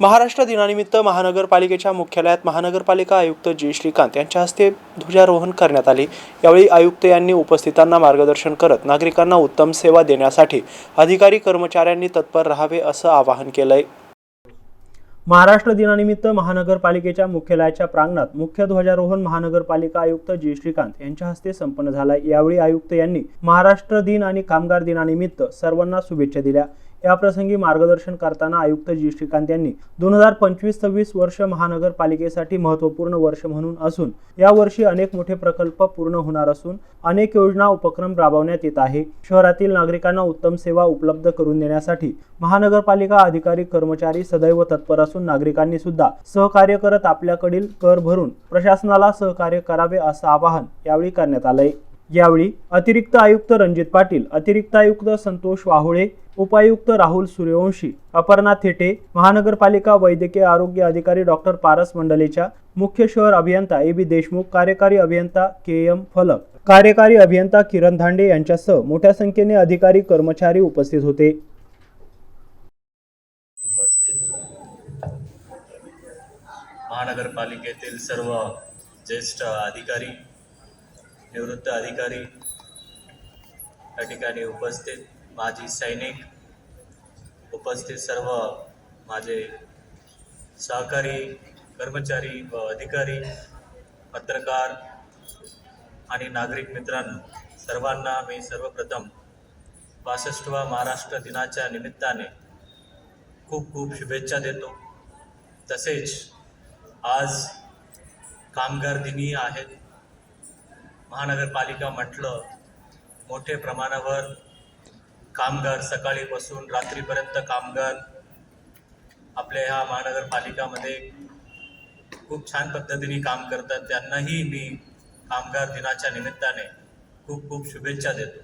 महाराष्ट्र दिनानिमित्त महानगरपालिकेच्या मुख्यालयात महानगरपालिका आयुक्त जी श्रीकांत यांच्या हस्ते ध्वजारोहण करण्यात आले. यावेळी आयुक्त यांनी उपस्थितांना मार्गदर्शन करत नागरिकांना उत्तम सेवा देण्यासाठी अधिकारी कर्मचाऱ्यांनी तत्पर राहावे असं आवाहन केलंय. महाराष्ट्र दिनानिमित्त महानगरपालिकेच्या मुख्यालयाच्या प्रांगणात मुख्य ध्वजारोहण महानगरपालिका आयुक्त जी श्रीकांत यांच्या हस्ते संपन्न झालाय. यावेळी आयुक्त यांनी महाराष्ट्र दिन आणि कामगार दिनानिमित्त सर्वांना शुभेच्छा दिल्या. याप्रसंगी मार्गदर्शन करताना आयुक्त जी. श्रीकांत यांनी दोन हजार पंचवीस सव्वीस वर्ष महानगरपालिकेसाठी महत्त्वपूर्ण वर्ष म्हणून असून यावर्षी अनेक मोठे प्रकल्प पूर्ण होणार असून अनेक योजना उपक्रम राबवण्यात येत आहे. शहरातील नागरिकांना उत्तम सेवा उपलब्ध करून देण्यासाठी महानगरपालिका अधिकारी कर्मचारी सदैव तत्पर असून नागरिकांनी सुद्धा सहकार्य करत आपल्याकडील कर भरून प्रशासनाला सहकार्य करावे असं आवाहन यावेळी करण्यात आलंय. यावेळी अतिरिक्त आयुक्त रणजित पाटील अतिरिक्त आयुक्त संतोष वाहुळे उपायुक्त राहुल सूर्यवंशी अपर्णा थेटे महानगरपालिका वैद्यकीय आरोग्य अधिकारी डॉक्टर पारस मंडलेच्या मुख्य शहर अभियंता ए बी देशमुख कार्यकारी अभियंता के एम फलक कार्यकारी अभियंता किरण धांडे यांच्यासह मोठ्या संख्येने अधिकारी कर्मचारी उपस्थित होते. महानगरपालिकेतील सर्व ज्येष्ठ अधिकारी निवृत्त अधिकारी या ठिकाणी उपस्थित माजी सैनिक उपस्थित सर्व माझे सहकारी कर्मचारी व अधिकारी पत्रकार आणि नागरिक मित्रांनो सर्वांना मी सर्वप्रथम पासष्टवा महाराष्ट्र दिनाच्या निमित्ताने खूप खूप शुभेच्छा देतो. तसेच आज कामगार दिनी आहेत. महानगरपालिका म्हटलं मोठे प्रमाणावर कामगार सकाळीपासून रात्रीपर्यंत कामगार आपल्या ह्या महानगरपालिकामध्ये खूप छान पद्धतीने काम करतात. त्यांनाही मी कामगार दिनाच्या निमित्ताने खूप खूप शुभेच्छा देतो.